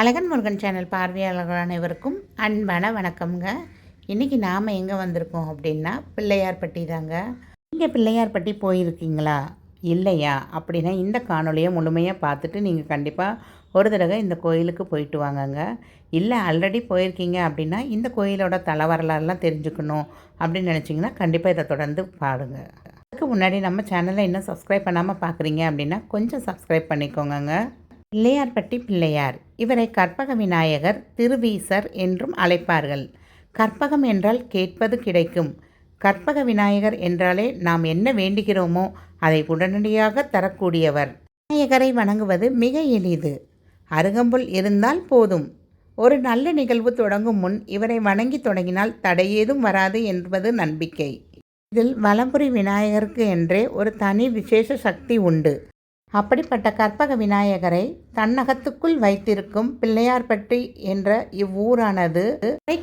அழகன் Murugan channel பார்வையாளர்கள் அனைவருக்கும் அன்பான வணக்கம்ங்க. இன்றைக்கி நாம் எங்கே வந்திருக்கோம் அப்படின்னா பிள்ளையார்பட்டி தாங்க. நீங்கள் பிள்ளையார்பட்டி போயிருக்கீங்களா? இல்லையா? அப்படின்னா இந்த காணொலியை முழுமையாக பார்த்துட்டு நீங்கள் கண்டிப்பாக ஒரு தடவை இந்த கோயிலுக்கு போயிட்டு வாங்கங்க. இல்லை ஆல்ரெடி போயிருக்கீங்க அப்படின்னா இந்த கோயிலோட தலை வரலாறுலாம் தெரிஞ்சுக்கணும் அப்படின்னு நினச்சிங்கன்னா கண்டிப்பாக இதை தொடர்ந்து பாருங்க. அதுக்கு முன்னாடி நம்ம சேனலை இன்னும் சப்ஸ்கிரைப் பண்ணாமல் பார்க்குறீங்க அப்படின்னா கொஞ்சம் சப்ஸ்கிரைப் பண்ணிக்கோங்க பிள்ளையார்பட்டி பிள்ளையார். இவரை கற்பக விநாயகர் திருவீசர் என்றும் அழைப்பார்கள். கற்பகம் என்றால் கேட்பது கிடைக்கும். கற்பக விநாயகர் என்றாலே நாம் என்ன வேண்டுகிறோமோ அதை உடனடியாக தரக்கூடியவர். விநாயகரை வணங்குவது மிக எளிது. அருகம்புல் இருந்தால் போதும். ஒரு நல்ல நிகழ்வு தொடங்கும் முன் இவரை வணங்கி தொடங்கினால் தடையேதும் வராது என்பது நம்பிக்கை. இதில் வலம்புரி விநாயகருக்கு என்றே ஒரு தனி விசேஷ சக்தி உண்டு. அப்படிப்பட்ட கற்பக விநாயகரை தன்னகத்துக்குள் வைத்திருக்கும் பிள்ளையார்பட்டி என்ற இவ்வூரானது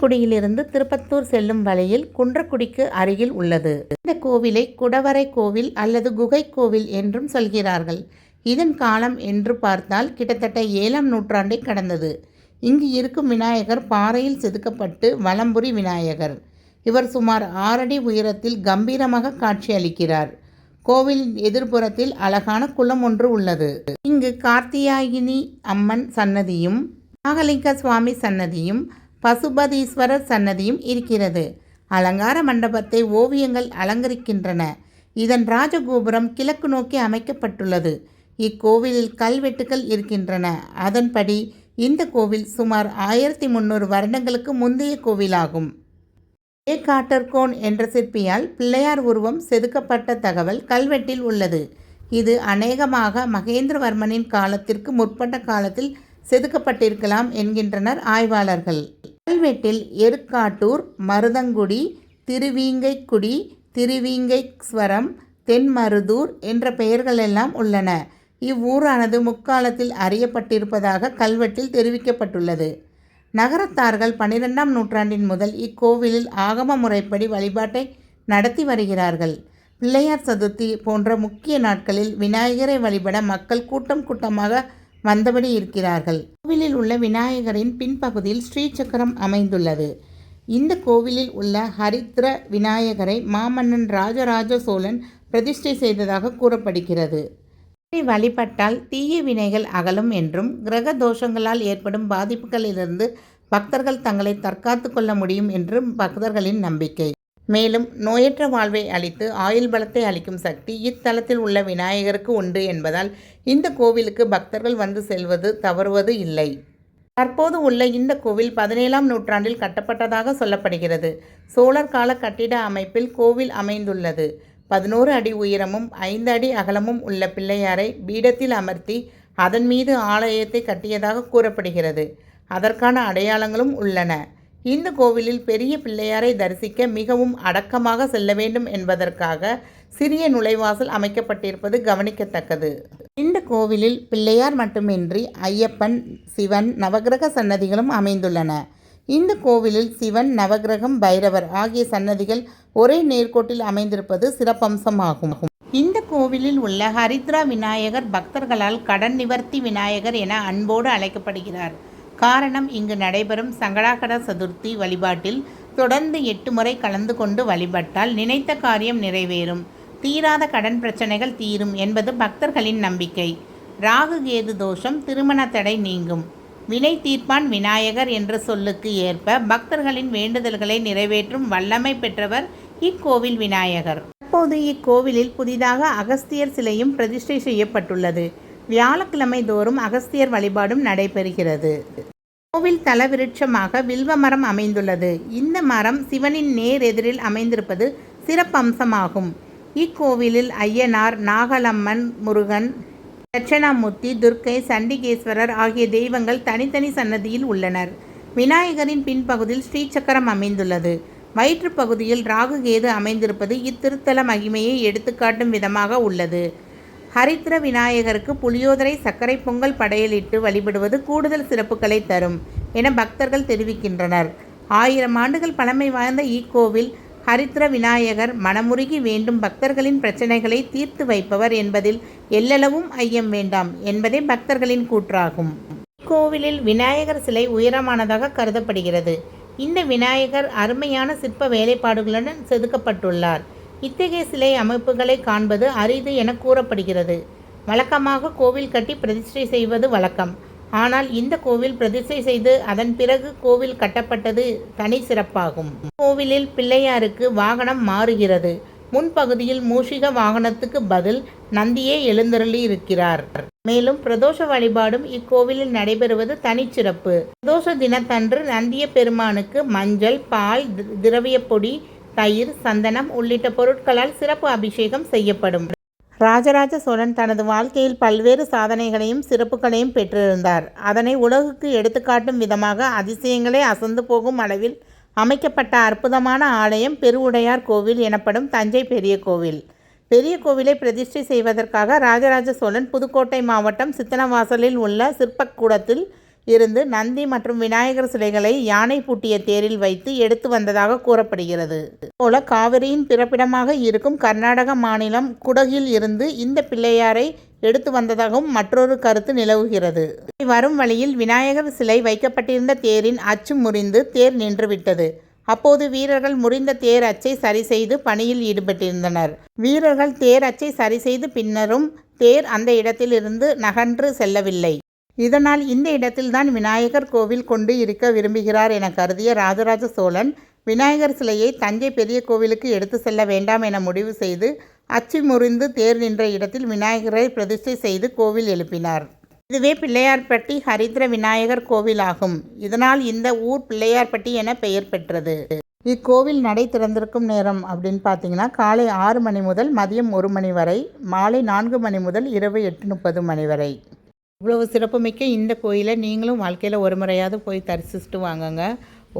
குடியிலிருந்து திருப்பத்தூர் செல்லும் வழியில் குன்றக்குடிக்கு அருகில் உள்ளது. இந்த கோவிலை குடவரை கோவில் அல்லது குகை கோவில் என்றும் சொல்கிறார்கள். இதன் காலம் என்று பார்த்தால் கிட்டத்தட்ட ஏழாம் நூற்றாண்டை கடந்தது. இங்கு இருக்கும் விநாயகர் பாறையில் செதுக்கப்பட்டு வலம்புரி விநாயகர். இவர் சுமார் ஆறடி உயரத்தில் கம்பீரமாக காட்சியளிக்கிறார். கோவிலின் எதிர்ப்புறத்தில் அழகான குளம் ஒன்று உள்ளது. இங்கு கார்த்தியாயினி அம்மன் சன்னதியும் நாகலிங்க சுவாமி சன்னதியும் பசுபதீஸ்வரர் சன்னதியும் இருக்கிறது. அலங்கார மண்டபத்தை ஓவியங்கள் அலங்கரிக்கின்றன. இதன் ராஜகோபுரம் கிழக்கு நோக்கி அமைக்கப்பட்டுள்ளது. இக்கோவிலில் கல்வெட்டுகள் இருக்கின்றன. அதன்படி இந்த கோவில் சுமார் ஆயிரத்தி முந்நூறு வருடங்களுக்கு முந்தைய கோவிலாகும். ஏ காட்டர்கோன் என்ற சிற்பியால் பிள்ளையார் உருவம் செதுக்கப்பட்ட தகவல் கல்வெட்டில் உள்ளது. இது அநேகமாக மகேந்திரவர்மனின் காலத்திற்கு முற்பட்ட காலத்தில் செதுக்கப்பட்டிருக்கலாம் என்கின்றனர் ஆய்வாளர்கள். கல்வெட்டில் எருக்காட்டூர் மருதங்குடி திருவீங்கைக்குடி திருவீங்கைஸ்வரம் தென்மருதூர் என்ற பெயர்கள் எல்லாம் உள்ளன. இவ்வூரானது முக்காலத்தில் அறியப்பட்டிருப்பதாக கல்வெட்டில் தெரிவிக்கப்பட்டுள்ளது. நகரத்தார்கள் பன்னிரெண்டாம் நூற்றாண்டின் முதல் இக்கோவிலில் ஆகம முறைப்படி வழிபாட்டை நடத்தி வருகிறார்கள். பிள்ளையார் சதுர்த்தி போன்ற முக்கிய நாட்களில் விநாயகரை வழிபட மக்கள் கூட்டம் கூட்டமாக வந்தபடி இருக்கிறார்கள். கோவிலில் உள்ள விநாயகரின் பின்பகுதியில் ஸ்ரீசக்கரம் அமைந்துள்ளது. இந்த கோவிலில் உள்ள ஹரித்ர விநாயகரை மாமன்னன் ராஜராஜ சோழன் பிரதிஷ்டை செய்ததாக கூறப்படுகிறது. வழிபட்டால் தீய வினைகள் அகலும் என்றும் கிரக தோஷங்களால் ஏற்படும் பாதிப்புகளிலிருந்து பக்தர்கள் தங்களை தற்காத்து கொள்ள முடியும் என்றும் பக்தர்களின் நம்பிக்கை. மேலும் நோயற்ற வாழ்வை அளித்து ஆயுள் பலத்தை அளிக்கும் சக்தி இத்தலத்தில் உள்ள விநாயகருக்கு உண்டு என்பதால் இந்த கோவிலுக்கு பக்தர்கள் வந்து செல்வது தவறுவது இல்லை. தற்போது உள்ள இந்த கோவில் பதினேழாம் நூற்றாண்டில் கட்டப்பட்டதாக சொல்லப்படுகிறது. சோழர் கால கட்டிட அமைப்பில் கோவில் அமைந்துள்ளது. பதினோரு அடி உயரமும் ஐந்து அடி அகலமும் உள்ள பிள்ளையாரை பீடத்தில் அமர்த்தி அதன் மீது ஆலயத்தை கட்டியதாக கூறப்படுகிறது. அதற்கான அடையாளங்களும் உள்ளன. இந்த கோவிலில் பெரிய பிள்ளையாரை தரிசிக்க மிகவும் அடக்கமாக செல்ல வேண்டும் என்பதற்காக சிறிய நுழைவாசல் அமைக்கப்பட்டிருப்பது கவனிக்கத்தக்கது. இந்த கோவிலில் பிள்ளையார் மட்டுமின்றி ஐயப்பன் சிவன் நவகிரக சன்னதிகளும் அமைந்துள்ளன. இந்த கோவிலில் சிவன் நவகிரகம் பைரவர் ஆகிய சன்னதிகள் ஒரே நேர்கோட்டில் அமைந்திருப்பது சிறப்பம்சமாகும். இந்த கோவிலில் உள்ள ஹரித்ரா விநாயகர் பக்தர்களால் கடன் நிவர்த்தி விநாயகர் என அன்போடு அழைக்கப்படுகிறார். காரணம் இங்கு நடைபெறும் சங்கடாகர சதுர்த்தி வழிபாட்டில் தொடர்ந்து எட்டு முறை கலந்து கொண்டு வழிபட்டால் நினைத்த காரியம் நிறைவேறும். தீராத கடன் பிரச்சனைகள் தீரும் என்பது பக்தர்களின் நம்பிக்கை. ராகு கேது தோஷம் திருமண தடை நீங்கும். வினை தீர்ப்பான் விநாயகர் என்ற சொல்லுக்கு ஏற்ப பக்தர்களின் வேண்டுதல்களை நிறைவேற்றும் வல்லமை பெற்றவர் இக்கோவில் விநாயகர். தற்போது இக்கோவிலில் புதிதாக அகஸ்தியர் சிலையும் பிரதிஷ்டை செய்யப்பட்டுள்ளது. வியாழக்கிழமை தோறும் அகஸ்தியர் வழிபாடும் நடைபெறுகிறது. கோவில் தலவிருட்சமாக வில்வ மரம் அமைந்துள்ளது. இந்த மரம் சிவனின் நேர் எதிரில் அமைந்திருப்பது சிறப்பம்சமாகும். இக்கோவிலில் ஐயனார் நாகலம்மன் முருகன் தட்சணாமூர்த்தி துர்க்கை சண்டிகேஸ்வரர் ஆகிய தெய்வங்கள் தனித்தனி சன்னதியில் உள்ளனர். விநாயகரின் பின்பகுதியில் ஸ்ரீசக்கரம் அமைந்துள்ளது. வயிற்று பகுதியில் ராகு கேது அமைந்திருப்பது இத்திருத்தல மகிமையை எடுத்துக்காட்டும் விதமாக உள்ளது. ஹரித்ர விநாயகருக்கு புளியோதரை சர்க்கரை பொங்கல் படையலிட்டு வழிபடுவது கூடுதல் சிறப்புகளை தரும் என பக்தர்கள் தெரிவிக்கின்றனர். ஆயிரம் ஆண்டுகள் பழமை வாய்ந்த இக்கோவில் ஹரித்ர விநாயகர் மனமுருகி வேண்டும் பக்தர்களின் பிரச்சனைகளை தீர்த்து வைப்பவர் என்பதில் எல்லளவும் ஐயம் வேண்டாம் என்பதே பக்தர்களின் கூற்றாகும். இக்கோவிலில் விநாயகர் சிலை உயரமானதாக கருதப்படுகிறது. இந்த விநாயகர் அருமையான சிற்ப வேலைப்பாடுகளுடன் செதுக்கப்பட்டுள்ளார். இத்தகைய சிலை அமைப்புகளை காண்பது அரிது என கூறப்படுகிறது. வழக்கமாக கோவில் கட்டி பிரதிஷ்டை செய்வது வழக்கம். ஆனால் இந்த கோவில் பிரதிஷ்டை செய்து அதன் பிறகு கோவில் கட்டப்பட்டது தனி சிறப்பாகும். கோவிலில் பிள்ளையாருக்கு வாகனம் மாறுகிறது. முன்பகுதியில் மூஷிக வாகனத்துக்கு பதில் நந்தியே எழுந்தருளி இருக்கிறார். மேலும் பிரதோஷ வழிபாடும் இக்கோவிலில் நடைபெறுவது தனிச்சிறப்பு பிரதோஷ தினத்தன்று நந்திய பெருமானுக்கு மஞ்சள் பால் திரவிய திரவியப் பொடி தயிர் சந்தனம் உள்ளிட்ட பொருட்களால் சிறப்பு அபிஷேகம் செய்யப்படும். ராஜராஜ சோழன் தனது வாழ்க்கையில் பல்வேறு சாதனைகளையும் சிறப்புகளையும் பெற்றிருந்தார். அதனை உலகுக்கு எடுத்துக்காட்டும் விதமாக அதிசயங்களே அசந்து போகும் அளவில் அமைக்கப்பட்ட அற்புதமான ஆலயம் பெருவுடையார் கோவில் எனப்படும் தஞ்சை பெரிய கோவில். பெரிய கோவிலை பிரதிஷ்டை செய்வதற்காக ராஜராஜ சோழன் புதுக்கோட்டை மாவட்டம் சித்தனவாசலில் உள்ள சிற்பக்கூடத்தில் இருந்து நந்தி மற்றும் விநாயகர் சிலைகளை யானை பூட்டிய தேரில் வைத்து எடுத்து வந்ததாக கூறப்படுகிறது. போல காவிரியின் பிறப்பிடமாக இருக்கும் கர்நாடக மாநிலம் குடகில் இருந்து இந்த பிள்ளையாரை எடுத்து வந்ததாகவும் மற்றொரு கருத்து நிலவுகிறது. வரும் வழியில் விநாயகர் சிலை வைக்கப்பட்டிருந்த தேரின் அச்சு முறிந்து தேர் நின்றுவிட்டது. அப்போது வீரர்கள் முறிந்த தேர் அச்சை சரி செய்து பணியில் ஈடுபட்டிருந்தனர். வீரர்கள் தேர் அச்சை சரி செய்து பின்னரும் தேர் அந்த இடத்திலிருந்து நகன்று செல்லவில்லை. இதனால் இந்த இடத்தில்தான் விநாயகர் கோவில் கொண்டு இருக்க விரும்புகிறார் என கருதிய ராஜராஜ சோழன் விநாயகர் சிலையை தஞ்சை பெரிய கோவிலுக்கு எடுத்து செல்ல வேண்டாம் என முடிவு செய்து அச்சு முறிந்து தேர் நின்ற இடத்தில் விநாயகரை பிரதிஷ்டை செய்து கோவில் எழுப்பினார். இதுவே பிள்ளையார்பட்டி ஹரித்ர விநாயகர் கோவில் ஆகும் இதனால் இந்த ஊர் பிள்ளையார்பட்டி என பெயர் பெற்றது. இக்கோவில் நடை திறந்திருக்கும் நேரம் அப்படின்னு பார்த்தீங்கன்னா காலை ஆறு மணி முதல் மதியம் ஒரு மணி வரை மாலை நான்கு மணி முதல் இரவு எட்டு முப்பது மணி வரை. இவ்வளவு சிறப்புமிக்க இந்த கோயிலை நீங்களும் வாழ்க்கையில் ஒரு முறையாவது போய் தரிசிச்சுட்டு வாங்கங்க.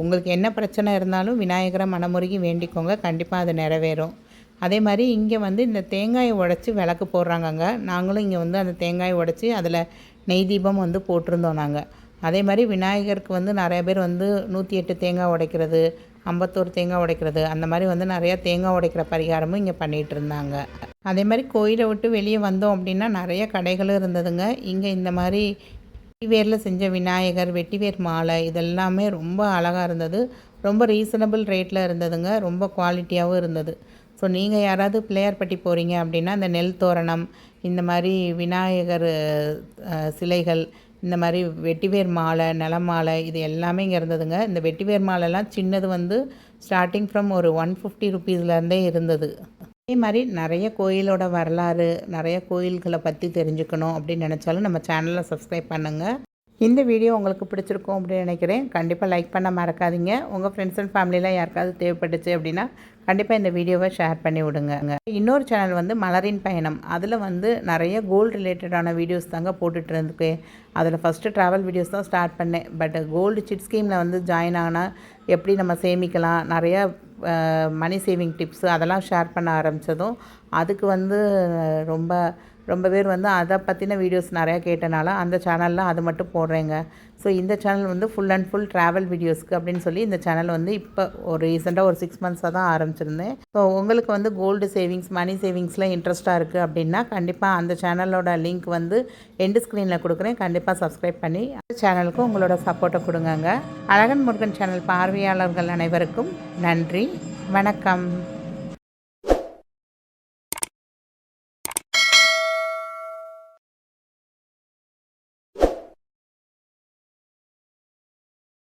உங்களுக்கு என்ன பிரச்சனை இருந்தாலும் விநாயகரை மனமுருகி வேண்டிக்கோங்க. கண்டிப்பாக அது நிறைவேறும். அதே மாதிரி இங்கே வந்து இந்த தேங்காயை உடச்சி விளக்கு போடுறாங்கங்க. நாங்களும் இங்கே வந்து அந்த தேங்காயை உடச்சி அதில் நெய் தீபம் வந்து போட்டிருந்தோம் நாங்கள் அதே மாதிரி விநாயகருக்கு வந்து நிறைய பேர் வந்து நூற்றி எட்டு தேங்காய் உடைக்கிறது ஐம்பத்தோரு தேங்காய் உடைக்கிறது அந்த மாதிரி வந்து நிறையா தேங்காய் உடைக்கிற பரிகாரமும் இங்கே பண்ணிகிட்டு இருந்தாங்க. அதே மாதிரி கோயிலை விட்டு வெளியே வந்தோம் அப்படின்னா நிறைய கடைகளும் இருந்ததுங்க. இங்கே இந்த மாதிரி வெட்டிவேரில் செஞ்ச விநாயகர் வெட்டிவேர் மாலை இதெல்லாமே ரொம்ப அழகாக இருந்தது. ரொம்ப ரீசனபிள் ரேட்டில் இருந்ததுங்க. ரொம்ப குவாலிட்டியாகவும் இருந்தது. ஸோ நீங்கள் யாராவது பிள்ளையார்பட்டி போகிறீங்க அப்படின்னா இந்த நெல் தோரணம் இந்த மாதிரி விநாயகர் சிலைகள் இந்த மாதிரி வெட்டிவேர் மாலை நிலமாலை இது எல்லாமே இங்கே இருந்ததுங்க. இந்த வெட்டிவேர் மாலைலாம் சின்னது வந்து ஸ்டார்டிங் ஃப்ரம் ஒரு ஒன் ஃபிஃப்டி ருபீஸ்லேருந்தே இருந்தது. அதே மாதிரி நிறைய கோயிலோட வரலாறு நிறைய கோயில்களை பற்றி தெரிஞ்சுக்கணும் அப்படின்னு நினச்சாலும் நம்ம சேனலை சப்ஸ்கிரைப் பண்ணுங்கள் இந்த வீடியோ உங்களுக்கு பிடிச்சிருக்கும் அப்படின்னு நினைக்கிறேன். கண்டிப்பாக லைக் பண்ண மறக்காதீங்க. உங்கள் ஃப்ரெண்ட்ஸ் அண்ட் ஃபேமிலியில் யாருக்காவது தேவைப்பட்டுச்சு அப்படின்னா கண்டிப்பாக இந்த வீடியோவை ஷேர் பண்ணி விடுங்க. இன்னொரு சேனல் வந்து மலரின் பயணம். அதில் வந்து நிறைய கோல்டு ரிலேட்டடான வீடியோஸ் தாங்க போட்டுட்டு இருந்துக்கு. அதில் ஃபஸ்ட்டு ட்ராவல் வீடியோஸ் தான் ஸ்டார்ட் பண்ணேன். பட் கோல்டு சிட் ஸ்கீமில் வந்து ஜாயின் ஆனால் எப்படி நம்ம சேமிக்கலாம்? நிறையா மணி சேவிங் டிப்ஸு அதெல்லாம் ஷேர் பண்ண ஆரம்பித்ததும் அதுக்கு வந்து ரொம்ப ரொம்ப பேர் வந்து அதை பற்றின வீடியோஸ் நிறையா கேட்டனால அந்த சேனலில் அது மட்டும் போடுறேங்க. ஸோ இந்த சேனல் வந்து ஃபுல் அண்ட் ஃபுல் ட்ராவல் வீடியோஸ்க்கு அப்படின்னு சொல்லி இந்த சேனல் வந்து இப்போ ஒரு ரீசெண்டாக ஒரு சிக்ஸ் மந்த்ஸாக தான் ஆரம்பிச்சிருந்தேன். ஸோ உங்களுக்கு வந்து கோல்டு சேவிங்ஸ் மணி சேவிங்ஸில் இன்ட்ரெஸ்ட்டாக இருக்குது அப்படின்னா கண்டிப்பாக அந்த சேனலோட லிங்க் வந்து எண்டு ஸ்க்ரீனில் கொடுக்குறேன். கண்டிப்பாக சப்ஸ்கிரைப் பண்ணி அந்த சேனலுக்கு உங்களோட சப்போர்ட்டை கொடுங்கங்க. அழகன் முருகன் சேனல் பார்வையாளர்கள் அனைவருக்கும் நன்றி. வணக்கம்.